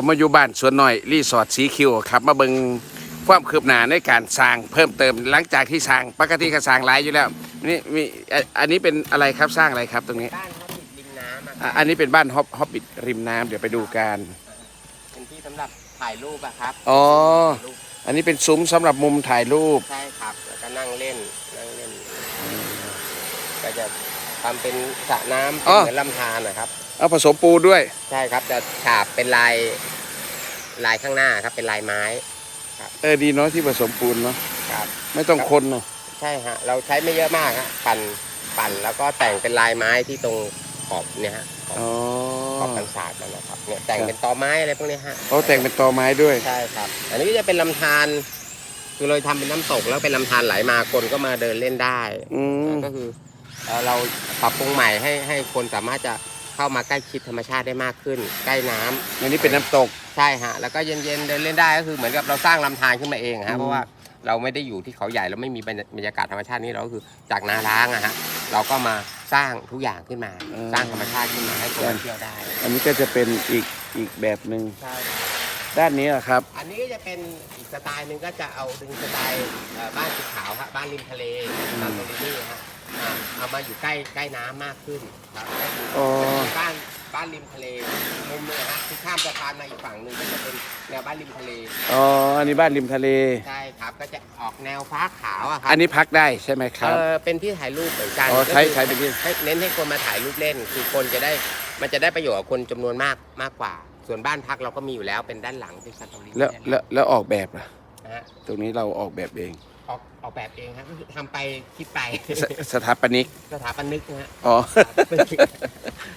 ผมมาอยู่บ้านสวนหน่อยรีสอร์ทสีคิวครับ มาเบิงความคืบหน้าในการสร้างเพิ่มเติมหลังจากที่สร้างปกติก็สร้างหลายอยู่แล้วนี่มีอะอันนี้เป็นอะไรครับสร้างอะไรครับตรงนี้บ้านเขาติดริมน้ำอะคอะรับอันนี้เป็นบ้านฮอบฮอบบิทริมน้ำเดี๋ยวไปดูกัน เป็นที่สำหรับถ่ายรูปอะครับอ๋อ ถ่ายรูปอันนี้เป็นซุ้มสำหรับมุมถ่ายรูป ใช่ครับ แล้วก็นั่งเล่นนั่งเล่น ก็จะทำเป็นสระน้ำเป็นอ๋อ เหมือนลำธารนะครับ เอาผสมปูนด้วย ใช่ครับจะฉาบเป็นลายลายข้างหน้าครับเป็นลายไม้ เออดีเนาะที่ผสมปูนเนาะครับ ไม่ต้องคนเนาะใช่ฮะเราใช้ไม่เยอะมากฮะปั่นปั่นแล้วก็แต่งเป็นลายไม้ที่ตรงขอบเนี่ยฮะขอบอ๋อขอบกันศาสตร์มันนะครับเนี่ยแต่งเป็นตอไม้อะไรพวกเนี้ยฮะเขาแต่งเป็นตอไม้ด้วย ใช่ครับ อันนี้ก็จะเป็นลำธารคือเราทำเป็นน้ำตกแล้วเป็นลำธารไหลมาคนก็มาเดินเล่นได้อืมก็คือเอ่อเราปรับปรุงใหม่ให้ให้คนสามารถจะ เข้ามาใกล้ชิดธรรมชาติได้มากขึ้น ใกล้น้ำอันนี้เป็นน้ำตก ใช่ฮะแล้วก็เย็นๆเดินเล่นได้ก็คือเหมือนกับเราสร้างลำธารขึ้นมาเองอืฮะม เพราะว่าเราไม่ได้อยู่ที่เขาใหญ่เราไม่มีบรรยบรรยากาศธรรมชาตินี้เราก็คือจากนาล้างอะฮะเราก็มาสร้างทุกอย่างขึ้นมา สร้างธรรมชาติขึ้นมาให้คนมาเที่ยวได้อันนี้ก็จะเป็นอีกอีกแบบหนึ่งใช่ด้านนี้อะครับ อันนี้ก็จะเป็นอีกสไตล์หนึ่งก็จะเอาดึงสไตล์เอ่อบ้านสีขาวฮะบ้านริมทะเลตามตรงนี้ฮะอ่า เอามาอยู่ใกล้ใกล้น้ำมากขึ้นครับก็คืออ๋อเป็นบ้านบ้านริมทะเลมุมเนี่ยฮะที่ข้ามสะพานมาอีกฝั่งหนึ่งก็จะเป็นแนวบ้านริมทะเลอ๋อ อันนี้บ้านริมทะเล ใช่ครับก็จะออกแนวฟ้าขาวอะครัอันนี้พักได้ใช่ไหมคเอรับอเป็นที่ถ่ายรูปเหมือนกันอ๋อใช้ก็คือใช้เป็นที่ ให้เน้นให้คนมาถ่ายรูปเล่น คือคนจะได้มันจะได้ประโยชน์กับคนจำนวนมากมากกว่า ส่วนบ้านพักเราก็มีอยู่แล้วเป็นด้านหลังเป็นสตอรี่แล้วแล้วแล้วออกแบบล่ะ นะฮะตรงนี้เราออกแบบเอง ออกออกแบบเองครับก็คือทำไปคิดไป สสถาปนิก สถาปนิกนะฮะ อ๋อ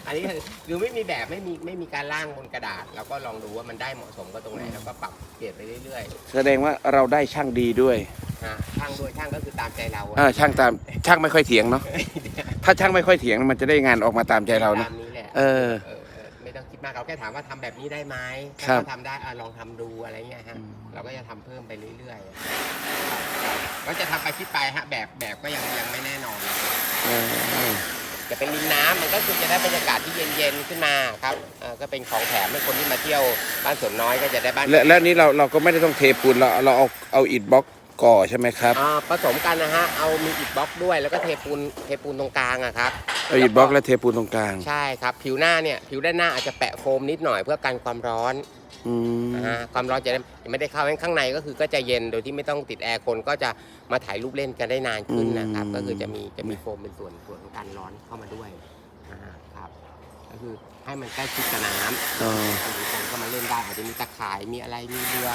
อันนี้คือไม่มีแบบไม่มีไม่มีการร่างบนกระดาษเราก็ลองดูว่ามันได้เหมาะสมกับตรงไหนแล้วก็ปรับเปลี่ยนไปเรื่อยแสดงว่าเราได้ช่างดีด้วยๆฮะช่างด้วยช่างก็คือตามใจเราอะอ่าช่างตามช่างไม่ค่อยเถียงเนาะ ถ้าช่างไม่ค่อยเถียงมันจะได้งานออกมาตามใจเราเนาะตามนี้แหละเออ เออเออไม่ต้องคิดมากเราแค่ถามว่าทำแบบนี้ได้ไหมครัถ้าบเขาทำได้อะลองทำดูอะไรเงี้ยฮะอืมเราก็จะทำเพิ่มไปเรื่อยๆก็จะทำไปคิดไปฮะแบบแบบก็ยังยังไม่แน่นอนเออจะเป็นริมน้ำมันก็คือจะได้บรรยากาศที่เย็นๆขึ้นมาครับเอ่อก็เป็นของแถมให้คนที่มาเที่ยวบ้านสวนน้อยก็จะได้บ้านแล้วแล้วนี้เราเราก็ไม่ได้ต้องเทปูนเราเราเอาเอาอิฐบล็อก ก่อใช่ไหมครับอ่าผสมกันนะฮะ เอามีอิฐบล็อกด้วยแล้วก็เทปูนเทปูนตรงกลางอะครับเอาอิฐบล็อกและเทปูนตรงกลาง ใช่ครับ ผิวหน้าเนี่ยผิวด้านหน้าอาจจะแปะโฟมนิดหน่อยเพื่อกันความร้อนอืมนะฮะความร้อนจะได้ไม่ได้เข้าข้างในก็คือก็จะเย็นโดยที่ไม่ต้องติดแอร์คนก็จะมาถ่ายรูปเล่นกันได้นานขึ้นนะครับ ก็คือจะมีจะมีโฟมเป็นส่วนส่วนของการร้อนเข้ามาด้วยนะฮะครับก็คือ ให้มันใกล้ชิดกับน้ำอ๋อคือคนก็มาเล่นได้อาจจะมีตะข่ายมีอะไรมีเรือ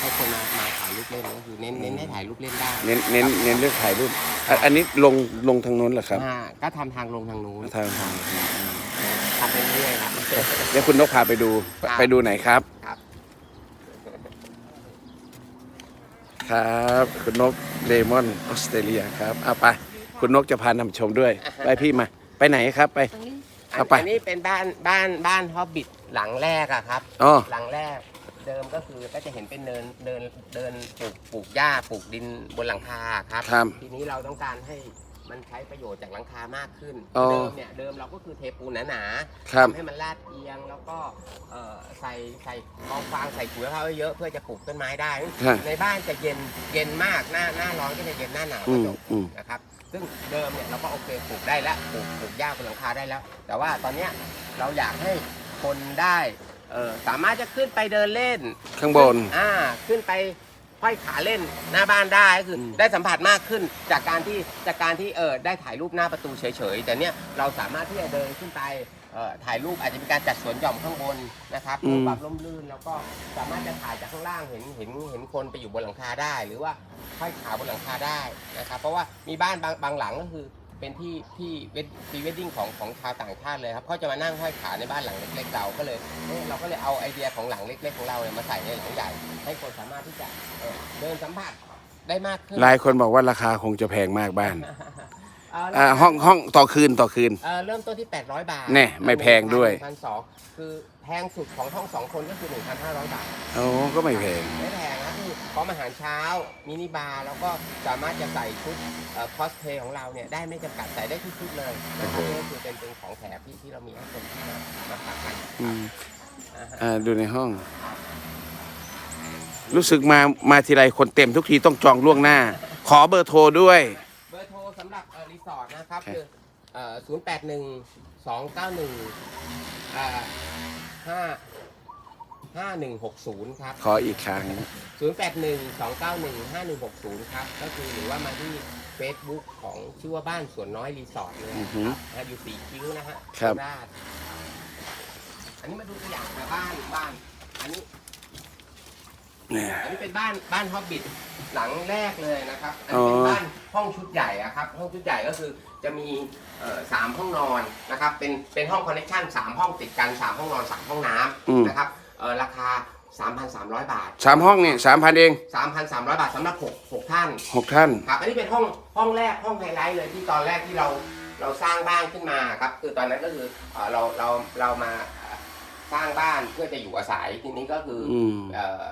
ให้คนมามาถ่ายรูปเล่นก็คือเน้นเน้นให้ถ่ายรูปเล่นได้เน้นเน้นเน้นเรื่องถ่ายรูปอะอันนี้ลงลงทางนู้นเหรอครับอ่าก็ทำทางลงทางนู้นทางทางทำไปเรื่อยๆครับ เดี๋ยวคุณนกพาไปดูไปครับ ไปดูไหนครับ ครับ ครับ คุณนกเลมอนออสเตรเลียครับเอาไปคุณนกจะพานำชมด้วย ไปพี่มา ไปไหนครับไปอัน เอาไป อันนี้เป็นบ้านบ้านบ้านฮอบบิทหลังแรกอะครับ อ๋อ หลังแรกเดิมก็คือก็จะเห็นเป็นเนินเดินเดินปลูกปลูกหญ้าปลูกดินบนหลังคาครับ ครับ ทีนี้เราต้องการให้ มันใช้ประโยชน์จากหลังคามากขึ้น อ๋อเดิมเนี่ยเดิมเราก็คือเทปูนหนาๆครับทำให้มันลาดเอียงแล้วก็เอ่อใส่ใส่กองฟางใส่ปุ๋ยเข้าเยอะเพื่อจะปลูกต้นไม้ได้ ครับ ในบ้านจะเย็นเย็นมากหน้าหน้าร้อนก็จะเย็นหน้าหนาวอืก็มจบอืม นะครับซึ่งเดิมเนี่ยเราก็โอเคปลูกได้แล้วปลูกปลูกหญ้าบนหลังคาได้แล้ว แต่ว่าตอนเนี้ยเราอยากให้คนได้เออสามารถจะขึ้นไปเดินเล่นข้างบน อ่าขึ้นไป ห้อยขาเล่นหน้าบ้านได้ก็คืออม ได้สัมผัสมากขึ้นจากการที่จากการที่เออได้ถ่ายรูปหน้าประตูเฉยๆ แต่เนี้ยเราสามารถที่จะเดินขึ้นไปเอ่อถ่ายรูปอาจจะมีการจัดสวนหย่อมข้างบนนะครับเพื่อความร่มรื่นแล้วก็สามารถจะถ่ายจากข้างล่างเห็นเห็นเห็นคนไปอยู่บนหลังคาได้ หรือว่าห้อยขาบนหลังคาได้นะครับเพราะว่ามีบ้านบางบางหลังก็คือ เป็นที่ที่เวดพรีเวดดิ้งของของชาวต่างชาติเลยครับเขาจะมานั่งห้อยขาในบ้านหลังเล็กๆเราก็เลยเอ้ยเราก็เลยเอาไอเดียของหลังเล็ก ๆ ของเราเนี่ยมาใส่ในหลังใหญ่ให้คนสามารถที่จะเอ่อเดินสัมผัสได้มากขึ้นหลายคนบอกว่าราคาคงจะแพงมากบ้านเอ่ออ่าห้องห้องต่อคืนต่อคืน เอ่อเริ่มต้นที่ 800 บาทแน่ไม่แพงด้วย พันสองคือแพ งสุดของห้องสองคนก็คือ 1,500 บาท โอ้ก็ไม่แพง ไม่แพงนะคือพร้อมอาหารเช้า มินิบาร์แล้วก็สามารถจะใส่ชุดคอสเพย์ของเราเนี่ยได้ไม่จำกัดใส่ได้ทุกชุดเลยนะครับนี่ก็คือเป็นเป็นของแถมที่ที่เรามีให้คนที่มามาพักกันอืมอ่าฮะอ่าดูในห้องครู้สึกมามาทีไรคนเต็มทุกทีต้องจองล่วงหน้า ขอเบอร์โทรด้วย เบอร์โทรสำหรับเอ่อรีสอร์ทนะครับครับ คือเอ่อศูนย์แปดหนึ่งสองเก้าหนึ่งอ่า ห้าห้าหนึ่งหกศูนย์ครับขออีกครั้ง ศูนย์แปดหนึ่งสองเก้าหนึ่งห้าหนึ่งหกศูนย์ครับ ก็คือหรือว่ามาที่ Facebook ของชื่อว่าบ้านสวนน้อยรีสอร์ทเลยอือฮึครับนะอยู่สีคิ้วนะฮะครับโราชอันนี้มาดูตัวอย่างนะบ้านบ้าน อันนี้ เนี่ย อันนี้เป็นบ้านบ้านฮอบบิทหลังแรกเลยนะครับ อันนี้เป็นอ๋อ บ้านห้องชุดใหญ่อะครับ ห้องชุดใหญ่ก็คือ จะมีเอ่อสามห้องนอนนะครับเป็นเป็นห้องคอนเนคชั่นสามห้องติดกันสามห้องนอนสามห้องน้อืมำนะครับเอ่อราคา 3,300 บาท สามห้องเนี่ยสามพันเอง3,300 บาทสำหรับหกหกท่านหกท่าน ครับอันนี้เป็นห้องห้องแรกห้องไฮไลท์เลยที่ตอนแรกที่เราเราสร้างบ้านขึ้นมาครับคือตอนนั้นก็คือเอ่อเราเราเรามาเอ่อสร้างบ้านเพื่อจะอยู่อาศัยทีนี้ก็คืออ อืม เอ่อ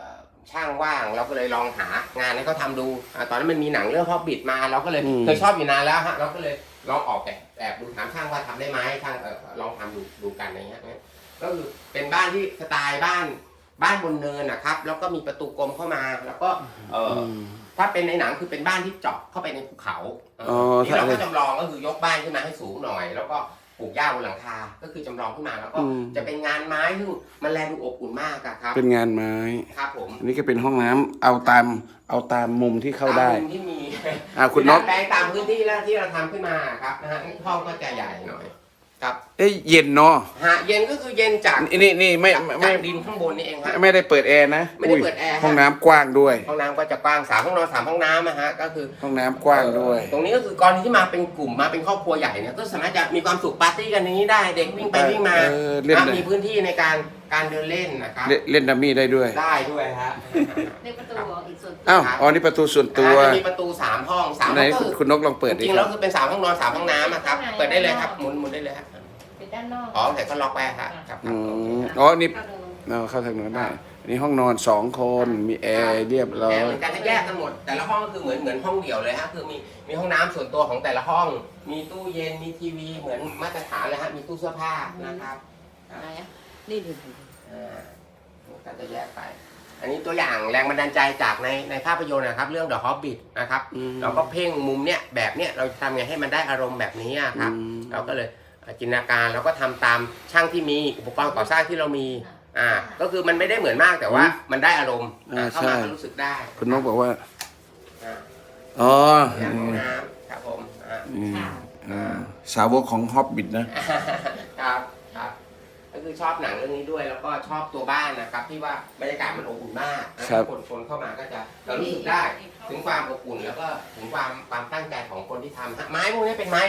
ช่างว่างเราก็เลยลองหางานให้เขาทำดูอ่าตอนนั้นมันมีหนังเรื่องฮอบบิทมาเราก็เลยอืม เคยชอบอยู่นานแล้วฮะเราก็เลย ลองออกแบบแบบดูถามช่างว่าทำได้ไหมช่างเออลองทำดูดูกันอะไรเงี้ยก็คือเป็นบ้านที่สไตล์บ้านบ้านบนเนินนะครับ แล้วก็มีประตูกลมเข้ามา แล้วก็เอออมถ้าเป็นในหนังคือเป็นบ้านที่เจาะเข้าไปในภูเขาเอออ๋อที่เราถ้าก็จำลองก็คือยกบ้านขึ้นมาให้สูงหน่อย แล้วก็ ปลูกหญ้าบนหลังคา ก็คือจำลองขึ้นมาแล้วก็อืม จะเป็นงานไม้ซึ่งมันแลดูอบอุ่นมากอะครับ เป็นงานไม้ ครับผมอันนี้ก็เป็นห้องน้ำเอาตามเอาตามมุมที่เข้าได้ ตมมุมที่มีอ่าคุณนกแปลงตามพื้นที่แล้วที่เราทำขึ้นมาครับนะฮะห้องก็จะใหญ่หน่อย ครับเอ้ยเย็นเนาะฮะเย็นก็คือเย็นจากนี่นี่นี่ไม่จากไม่จากดินข้างบนนี่เองครับไม่ได้เปิดแอร์นะไม่ได้ยเปิดแอร์ฮะ ห้องน้ำกว้างด้วย ห้องน้ำก็จะกว้างสามห้องนอนสามห้องน้ำนะฮะก็คือ ห้องน้ำกว้างด้วย ตรงนี้ก็คือกรณีที่มาเป็นกลุ่มมาเป็นครอบครัวใหญ่เนี่ยก็สามารถจะมีความสุขปาร์ตี้กันในนี้ได้ เด็กวิ่งไปวิ่งมาเออเล่นอะได้มีพื้นที่ในการ การเดินเล่นนะครับเล่นเล่นดัมมี่ได้ด้วยได้ด้วยฮะ ในประตูอีกส่วนตัวอ้าวอ๋อนี่ประตูส่วนตัวอ่าจะมีประตูสามห้องสามไหนห้องก็คุณคือคุณนกลองเปิดจดิริงๆคแล้รัวบคือเป็นสามห้องนอนสามห้องน้ำอะครับเปิดได้เลยครับหมุนหมุนได้เลยฮะเป็นด้านนอกอ๋อแต่ก็ล็อกไว้ฮะครับอืมอ๋อนี่เข้าดูเราเข้าทางโน้นได้อันนี่ห้องนอนสองคนมีแอร์เรียบร้อแอร์ยเหมือนกันให้แยกกันหมด แต่ละห้องก็คือเหมือนเหมือนห้องเดี่ยวเลยฮะคือมีมีห้องน้ำส่วนตัวของแต่ละห้อง มีตู้เย็นมีทีวีเหมือนมาตรฐานเลยฮะมีตู้เสื้อผ้านะครับอะไรอะ นี่ดูดูอ่าก็จะแยกไป อันนี้ตัวอย่างแรงบันดาลใจจากในในภาพยนตร์นะครับ เรื่อง The Hobbit นะครับ อืมเราก็เพ่งมุมเนี้ยแบบเนี้ยเราทำไงให้มันได้อารมณ์แบบนี้อะครับ อืม เราก็เลยเอ่อจินตนาการแล้วก็ทำตามช่างที่มีอุปกรณ์ก่อสร้างที่เรามีอ่าก็คือมันไม่ได้เหมือนมากแต่ว่ามันได้อารมณ์อ่าอ่าเข้ามาใช่ ก็รู้สึกได้คุณนกบอกว่าอ่าอ๋ออย่างห้องน้ำครับผมอ่าอืมอ่าสาวกของฮอบบิทนะ ครับครับ ก็คือชอบหนังเรื่องนี้ด้วย แล้วก็ชอบตัวบ้านนะครับ ที่ว่าบรรยากาศมันอบอุ่นมากนะครับ คนคนเข้ามาก็จะเรารู้สึกได้ถึงความอบอุ่น แล้วก็ถึงความความตั้งใจของคนที่ทำฮะไม้พวกนี้เป็นไม้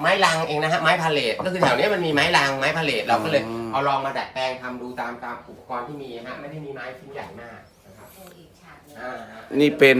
ไม้ลังเองนะฮะไม้พาเลทก็คือแถวนี้มันมีไม้ลังไม้พาเลทเราก็เลย อืม เอาลองมาดัดแปลงทำดูตามตามอุปกรณ์ที่มีฮะไม่ได้มีไม้ชิ้นใหญ่มากนะครับอีกฉากหนึงอ่าฮะนี่เป็น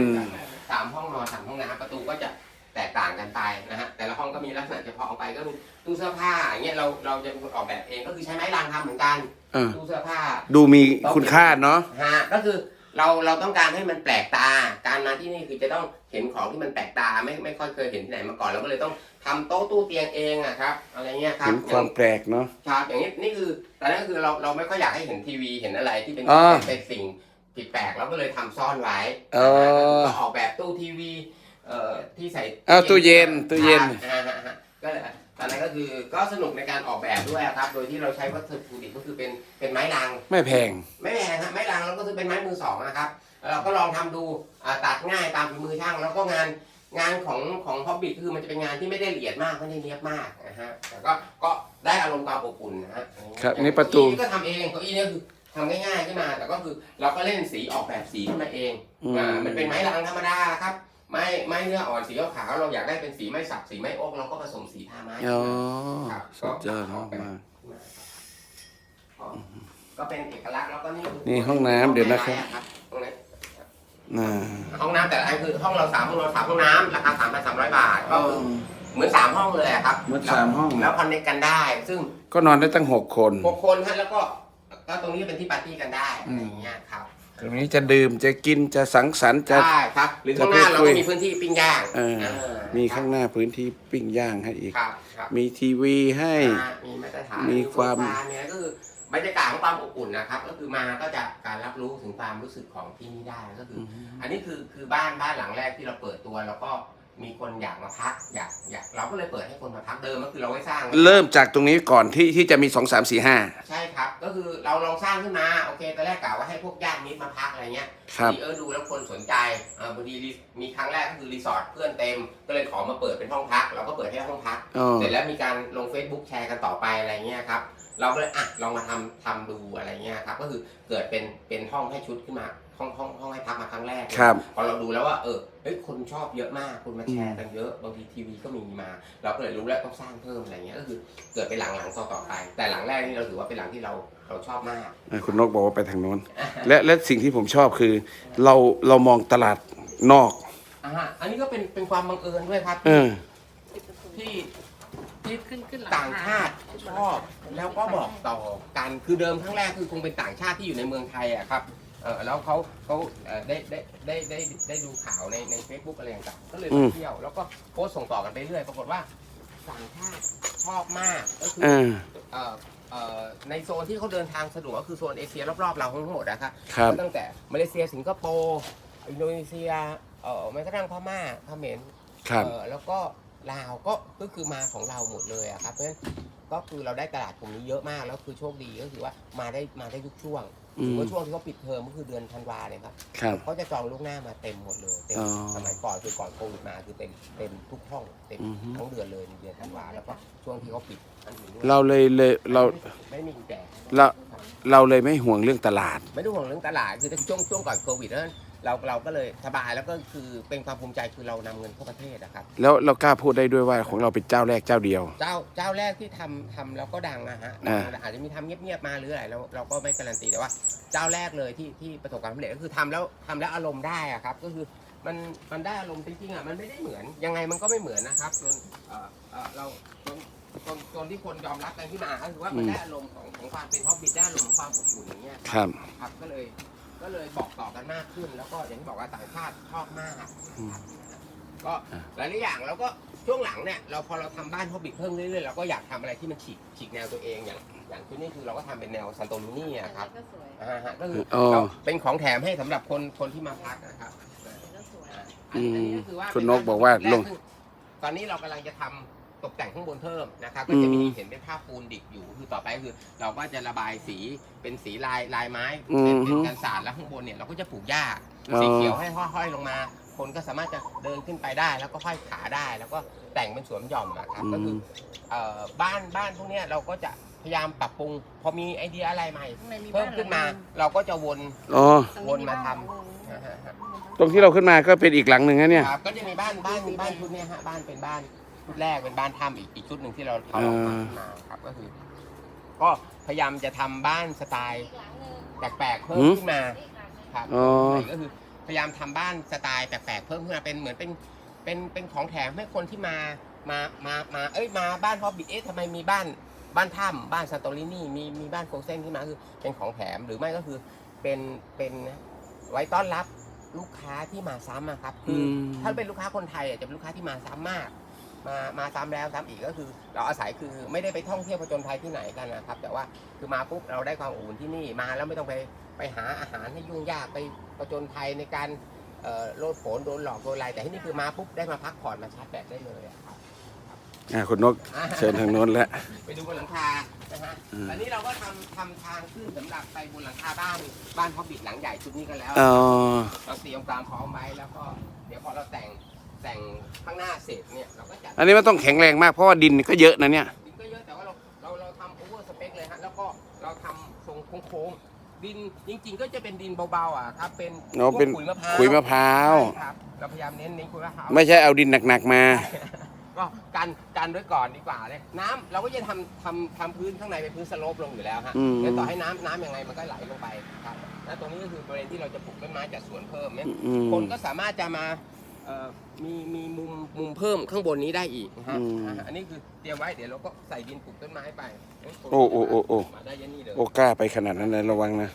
สามห้องนอนสามห้องน้ำประตูก็จะ แตกต่างกันไปนะฮะแต่ละห้องก็มีลักษณะเฉพาะออกไปก็มีตู้เสื้อผ้าอย่างเงี้ยเราเราจะเป็นคนออกแบบเองก็คือใช้ไม้ลังทำเหมือนกันเออ ตู้เสื้อผ้า ดูมีคุณค่าเนาะ ฮะก็คือเราเราต้องการให้มันแปลกตา การมาที่นี่คือจะต้องเห็นของที่มันแปลกตาไม่ไม่ค่อยเคยเห็นที่ไหนมาก่อนเราก็เลยต้องทำโต๊ะตู้เตียงเองอะครับอะไรเงี้ยครับเห็นความแปลกเนาะ ครับอย่างนี้นี่คือตอนนั้นก็คือเราเราไม่ค่อยอยากให้เห็นทีวีเห็นอะไรที่เป็นอ่าเป็นสิ่งผิดแปลกเราก็เลยทำซ่อนไว้เออก็ออกแบบตู้ทีวี เอ่อที่ใส่เอาตู้เย็นตู้เย็น อ่าฮะฮะก็เลยตอนนั้นก็คือก็สนุกในการออกแบบด้วยครับ โดยที่เราใช้วัสดุดิบก็คือเป็นเป็นไม้ราง ไม่แพง ไม่แพงฮะไม้รางเราก็ซื้อเป็นไม้มือสองนะครับแล้วเราก็ลองทำดูอ่าตัดง่ายตามฝีมือช่างแล้วก็งานงานของของฮอบบิทคือมันจะเป็นงานที่ไม่ได้ละเอียดมากไม่ได้เนียบมากนะฮะแต่ก็ก็ได้อารมณ์ความอบอุ่นนะฮะครับอย่างนี่ประตู เก้าอี้ก็ทำเองเก้าอี้เนี่ยคือทำง่ายๆขึ้นมาแต่ก็คือเราก็เล่นสีออกแบบสีขึ้นมาเองอืม อ่ามันเป็นไม้รางธรรมดาครับ ไม้ไม้เนื้ออ่อนสีขาวๆเราอยากได้เป็นสีไม้สักสีไม้อกเราก็ผสมสีทาไม้อ๋อครับสุดยอดมากมากก็เป็นเอกลักษณ์แล้วก็นี่คือนี่ห้องน้ำเดี๋ยวนะครับห้องน้น่าำห้องน้ำแต่ละอันคือห้องเราสามห้องนอนสามห้องน้ำราคาสามพันสามร้อยบาทก็คือเหมือนสามห้องเลยอะครับเหมือนสามห้องแล้วคอนเนคกันได้ ซึ่งก็นอนได้ตั้งหกคนหกคนฮะแล้วก็ก็ตรงนี้เป็นที่ปาร์ตี้กันได้อะไรอย่างเงี้ยครับ ตรงนี้จะดื่มจะกินจะสังสรรค์จะ ได้ครับ หรือข้างหน้าจะเราพูดคุก็ยมีพื้นที่ปิ้งย่างเออเออ มีข้างหน้าพื้นที่ปิ้งย่างให้อีก ครับครับมีทีวีให้ อ่ามีมาตรฐานมีความ โซฟเนี่ยก็คือบรรยากาศของความอบอุ่นนะครับ ก็คือมาก็จะการรับรู้ถึงความรู้สึกของที่นี่ได้ก็คืออ อันนี้คือคือบ้านบ้านหลังแรกที่เราเปิดตัวแล้วก็มีคนอยากมาพักอยากอยากเราก็เลยเปิดให้คนมาพักเดิมก็คือเราไม่สร้างเริ่มจากตรงนี้ก่อนที่ที่จะมีสองสามสี่ห้าใช่ครับ ก็คือเราลองสร้างขึ้นมาโอเคตอนแรกกะว่าให้พวกญาติมิตรมาพักอะไรเงี้ยครับ ที่เออดูแล้วคนสนใจเออบางทีรีมีครั้งแรกก็คือรีสอร์ทเพื่อนเต็ม ก็เลยขอมาเปิดเป็นห้องพัก เราก็เปิดให้ห้องพัก อ๋อ เสร็จแล้วมีการลง Facebook แชร์กันต่อไปอะไรเงี้ยครับ เราก็เลยอะลองมาทำทำดูอะไรเงี้ยครับ ก็คือเกิดเป็นเป็นห้องให้ชุดขึ้นมา ห้องห้องห้องให้พักมาครั้งแรกครับ พอเราดูแล้วว่าเออเฮ้ยคนชอบเยอะมากคนมาแชร์กันเยอะบางทีทีวีก็มีมา เราก็เลยรู้แล้วต้องสร้างเพิ่มอะไรเงี้ยก็คือเกิดเป็นหลังหลังต่อต่อไป แต่หลังแรกนี่เราถือว่าเป็นหลังที่เราเราชอบมาก อะคุณนกบอกว่าไปทางโน้น และและสิ่งที่ผมชอบคือ เราเรามองตลาดนอก อ่าฮะอันนี้ก็เป็นเป็นความบังเอิญด้วยครับ เออ ที่ขึ้นขึ้นขึ้นหลัต่างชาติชอบแล้วก็บอกต่อกันคือเดิมครั้งแรกคือคงเป็นต่างชาติที่อยู่ในเมืองไทยอะครับ เออแล้วเขาเขาเอ่อได้ได้ได้ได้ได้ดูข่าวในในเฟซบุ๊กอะไรต่างๆก็เลยอืมามเที่ยวแล้วก็โพสต์ส่งต่อกันไปเรื่อยปรากฏว่าต่างชาติชอบมากก็คือเออเอ่อเอ่อในโซนที่เขาเดินทางสะดวกก็คือโซนเอเชียรอบๆเราทั้งหมดนะครับครับ ตั้งแต่มาเลเซียสิงคโปร์อินโดนีเซียเอ่อแม้กระทั่งพม่าเขมรครับ เอ่อแล้วก็ลาวก็ก็คือมาของเราหมดเลยอะครับเพราะฉะนั้นก็คือเราได้ตลาดกลุ่มนี้เยอะมากแล้วคือโชคดีก็คือว่ามาได้มาได้ทุกช่วง อืม ว่าช่วงที่เขาปิดเทอมก็คือเดือนธันวาเนี่ยครับครับ เขาจะจองล่วงหน้ามาเต็มหมดเลยเต็มอ๋อสมัยก่อนคือก่อนโควิดมาคือเต็มเต็มทุกห้องเต็มอือฮึ ทั้งเดือนเลยในเดือนธันวาแล้วก็ช่วงที่เขาปิดอันอื่นด้วยเราเลยเลยเราไม่มีกุญแจเราเราเลยไม่ห่วงเรื่องตลาด ไม่ต้องห่วงเรื่องตลาดคือช่วงช่วงก่อนโควิดนั้น เราเราก็เลยสบายแล้วก็คือเป็นความภูมิใจคือเรานำเงินเข้าประเทศนะครับ แล้วเรากล้าพูดได้ด้วยว่าของเราเป็นเจ้าแรกเจ้าเดียว เจ้าเจ้าแรกที่ทำทำแล้วก็ดังนะฮะอ่า ดังอาจจะมีทำเงียบๆมาหรืออะไรเราเราก็ไม่การันตีแต่ว่า เจ้าแรกเลยที่ที่ประสบความสำเร็จก็คือทำแล้วทำแล้วอารมณ์ได้อะครับ ก็คือมันมันได้อารมณ์จริงๆอะมันไม่ได้เหมือนยังไงมันก็ไม่เหมือนนะครับจนเอ่อเอ่อเราจนจนจนที่คนยอมรับกันที่มาก็คือว่ามันได้อารมณ์ของของความเป็นฮอบบิทได้อารมณ์ของความอบอุ่นอย่างเงี้ยครับ ครับก็เลย ก็เลยบอกต่อกันมากขึ้น แล้วก็อย่างที่บอกว่าต่างชาติชอบมากอืม ก็หลายๆอย่างแล้วก็ช่วงหลังเนี่ยเราพอเราทำบ้านฮอบบิทเพิ่มเรื่อยๆเราก็อยากทำอะไรที่มันฉีกฉีกแนวตัวเองอย่างอย่างชุดนี้คือเราก็ทำเป็นแนวซันโตลินีอะครับก็สวยอ่าฮะก็คืออ๋อเราเป็นของแถมให้สำหรับคนคนที่มาพักนะครับ ก็สวยอันนี้อันนี้ก็คือว่าคุณนกบอกว่าลงแรซึ่ตอนนี้เรากำลังจะทำ ตกแต่งข้างบนเพิ่มนะครับก็จะมีเห็นเป็นภาพปูนดิบอยู่คือต่อไปคือเราก็จะระบายสีเป็นสีลายลายไม้อืเป็นมเป็นกันศาสตร์แล้วข้างบนเนี่ยเราก็จะปลูกหญ้าอ๋อสีเขียวให้ห้อยๆลงมา คนก็สามารถจะเดินขึ้นไปได้ แล้วก็ห้อยขาได้ แล้วก็แต่งเป็นสวนหย่อมอะครับก็คือเอ่อบ้านบ้านพวกเนี้ยเราก็จะพยายามปรับปรุง พอมีไอเดียอะไรใหม่ข้างในมีเพิ่บ้ามนขึ้นมาเราก็จะวนอ๋อวนมาทตรงที่เราขึ้นมาก็เป็นอีกหลังหนึ่งนะเนี่ยครับก็จะมีบ้านบ้านบ้านชุดเนี้ยฮะบ้านเป็นบ้าน ชุดแรกเป็นบ้านถ้ำอีกอีกชุดหนึ่งที่เราเราลองทำขึ้นมาครับก็คือ ก็พยายามจะทำบ้านสไตล์แปลกๆเพิ่มหืมขึ้นมาครับอ๋อ ก็คือพยายามทำบ้านสไตล์แปลกๆเพิ่มขึ้นมาเป็นเหมือนเป็นเป็นเป็นของแถมให้คนที่มามามามาเอ้ยมาบ้านฮอบบิทเอ๊ะทำไมมีบ้านบ้านถ้ำบ้านซานโตลินีมีมีบ้านโฟเซนขึ้นมาคือเป็นของแถมหรือไม่ก็คือเป็นเป็นไว้ต้อนรับลูกค้าที่มาซ้ำอะครับคืออม ถ้าเป็นลูกค้าคนไทยอะจะเป็นลูกค้าที่มาซ้ำมาก มามาซ้ำแล้วซ้ำอีกก็คือ เราอาศัยคือไม่ได้ไปท่องเที่ยวผจญภัยที่ไหนกันนะครับ แต่ว่าคือมาปุ๊บเราได้ความอบอุ่นที่นี่มาแล้วไม่ต้องไปไปหาอาหารให้ยุ่งยากไปผจญภัยในการเอ่อโลดโผนโดนหลอกโดนอะไรแต่ที่นี่คือมาปุ๊บได้มาพักผ่อนมาชาร์จแบตได้เลยอะครับอ่าคุณนกเชิญทางโน้นแล้วไปดูบนหลังคานะฮะอืมตอนนี้เราก็ทำทำทางขึ้นสำหรับไปบนหลังคาบ้านบ้านฮอบบิทหลังใหญ่ชุดนี้กันแล้วอ๋อเราเตรียมความพร้อมไว้แล้วก็เดี๋ยวพอเราแต่ง แต่งข้างหน้าเสร็จเนี่ยเราก็จัดอันนี้มันต้องแข็งแรงมากเพราะว่าดินก็เยอะนะเนี่ย ดินก็เยอะแต่ว่าเราเราเราทำโอเวอร์สเปคเลยฮะแล้วก็เราทำทรงโค้งๆดินจริง ๆ ก็จะเป็นดินเบาๆอะครับเป็นอ๋อเป็น พวกขุยมะพร้าวขุยมะพร้าว ใช่ครับเราพยายามเน้นเน้นขุยมะพร้าว ไม่ใช่เอาดินหนักๆมา ก็กันกันไว้ก่อนดีกว่าเลยน้ำเราก็จะทำทำทำพื้นข้างในเป็นพื้นสโลปลงอยู่แล้วฮะอืม แล้วต่อให้น้ำน้ำยังไงมันก็ไหลลงไปครับแล้วตรงนี้ก็คือบริเวณที่เราจะปลูกต้นไม้จัดสวนเพิ่มเนี่ยอืมคนก็สามารถจะมา เอ่อมีมีมุมมุมเพิ่มข้างบนนี้ได้อีกนะฮะอืมอ่าอันนี้คือเตรียมไว้เดี๋ยวเราก็ใส่ดินปลูกต้นไม้ไปให้คนโอ้โอ้โอ้โอ้ มาได้ยันนี่เลยโอ้กล้าไปขนาดนั้นเลยระวังนะ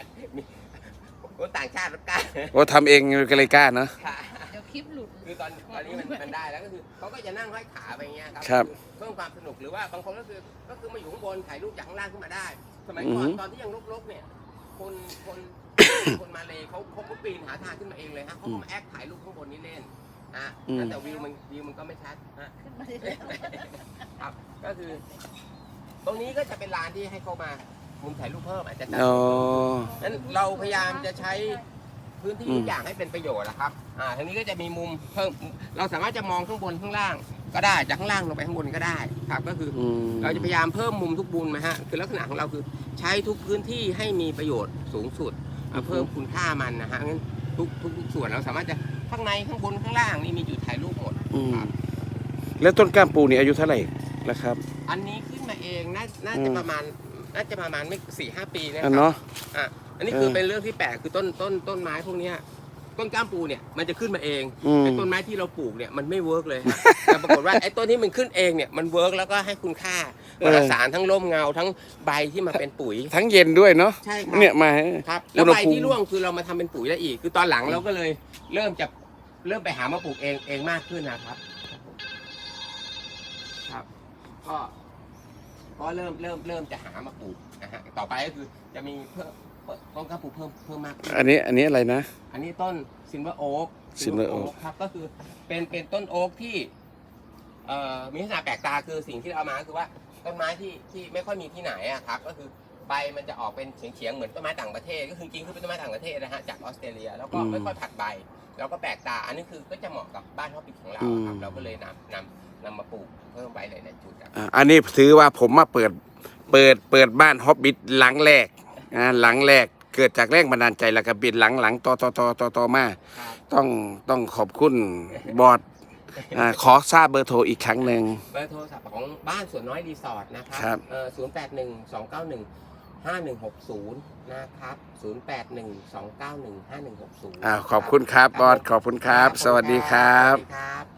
โอ้ต่างชาติกล้าโอ้ทำเองก็เลยกล้าเนอะค่ะเดี๋ยวคลิปหลุด คือตอนตอนนี้มันมันได้แล้วก็คือเขาก็จะนั่งห้อยขาไปอย่างเงี้ยครับครับเพิ่มความสนุกหรือว่าบางคนก็คือก็คือมาอยู่ข้างบนถ่ายรูปจากข้างล่างขึ้นมาได้ สมัยอืก่ออนฮึตอนที่ยังรกๆเนี่ย คนคน คนมาเลยเขาเขาก็ปีนหาทางขึ้นมาเองเลยฮะเขาก็มาแอคถ่ายรูปข้างบนนี้เล่น ฮะแต่วิวมันวิวมันก็ไม่ชัดฮะ ขึ้นมาเรื่อยครับ ก็คือ ตรงนี้ก็จะเป็นลานที่ให้เข้ามามุมถ่ายรูปเพิ่มอาจจะจัดอ๋อนั้นเราพยายามจะใช้พื้นที่อืม ทุกอย่างให้เป็นประโยชน์นะครับ อ่าทางนี้ก็จะมีมุมเพิ่ม เราสามารถจะมองข้างบนข้างล่าง ก็ได้ จากข้างล่างลงไปข้างบนก็ได้ ครับ ก็คือ อืมเราจะพยายามเพิ่มมุมทุกมุมนะฮะ คือลักษณะของเราคือใช้ทุกพื้นที่ให้มีประโยชน์สูงสุดอ่าเพิ่มคุณค่ามันนะฮะงั้น ทุกทุกทุกส่วนเราสามารถจะข้างในข้างบนข้างล่างนี่มีจุดถ่ายรูปหมดอืมแล้วต้นกล้ามปูนี่อายุเท่าไหร่แล้วครับ อันนี้ขึ้นมาเองน่าน่าอืจะมประมาณน่าจะประมาณไม่สี่ห้าปีนะคอัรันบเนาะ อะอันนี้คือเออ เป็นเรื่องที่แปลกคือต้นต้นต้นไม้พวกเนี้ย ต้นกล้ามปูเนี่ยมันจะขึ้นมาเองอืม ไอ้ต้นไม้ที่เราปลูกเนี่ยมันไม่เวิร์กเลยฮะ แต่ปรากฏว่าไอ้ต้นที่มันขึ้นเองเนี่ยมันเวิร์กแล้วก็ให้คุณค่าเออมหาศาลทั้งร่มเงาทั้งใบที่มาเป็นปุ๋ย ทั้งเย็นด้วยเนาะใช่ครับ เนี่ยมาครับอุแล้วณหใบภูมิ ที่ร่วงคือเรามาทำเป็นปุ๋ยได้อีก คือตอนหลังเราก็เลยเริ่มจะเริ่มไปหามาปลูกเองเองมากขึ้นนะครับ ครับ ก็ก็เริ่มเริ่มเริ่มจะหามาปลูกนะฮะต่อไปก็คือจะมีเพิ่มเพิ่ม ต้นกล้าปลูกเพิ่มเพิ่มมากขึ้นอันนี้อันนี้อะไรนะ อันนี้ต้นซินเวอร์โอ๊ก Silver Oak ครับก็คือเป็นเป็นต้นโอ๊กที่เอ่อมีลักษณะแปลกตาคือสิ่งที่เอามาคือว่าต้นไม้ที่ที่ไม่ค่อยมีที่ไหนอะครับ ก็คือใบมันจะออกเป็นเฉียงๆเหมือนต้นไม้ต่างประเทศ ก็คือจริงๆคือเป็นต้นไม้ต่างประเทศนะฮะจากออสเตรเลียแล้วก็อืมไม่ค่อยผัดใบ แล้วก็แปลกตาอันนี้คือก็จะเหมาะกับบ้านท็อปปิกของเราครับอืม เราก็เลยนำนำนำมาปลูกเพิ่มไปหลายๆจุดอะ อะอันนี้ถือว่าผมมาเปิด เปิดเปิดบ้านฮอบบิทหลังแรกอ่า หลังแรกเกิดจากแรงบันดาลใจแล้วก็บิดหลังหลังต่อต่อต่อต่อต่อมาครับต้องต้องขอบคุณบอร์ดอ่าขอทราบเบอร์โทรอีกครั้งหนึ่ง เบอร์โทรศัพท์ของบ้านสวนน้อยรีสอร์ทนะคครัรับเออศูนย์แปดหนึ่งสองเก้าหนึ่งห้าหนึ่งหกศูนย์นะครับศูนย์แปดหนึ่งสองเก้าหนึ่งห้าหนึ่งหกศูนย์อ่าขอบคุณครับบอสขอบคุณครับ สวัสดีครับ สวัสดีครับ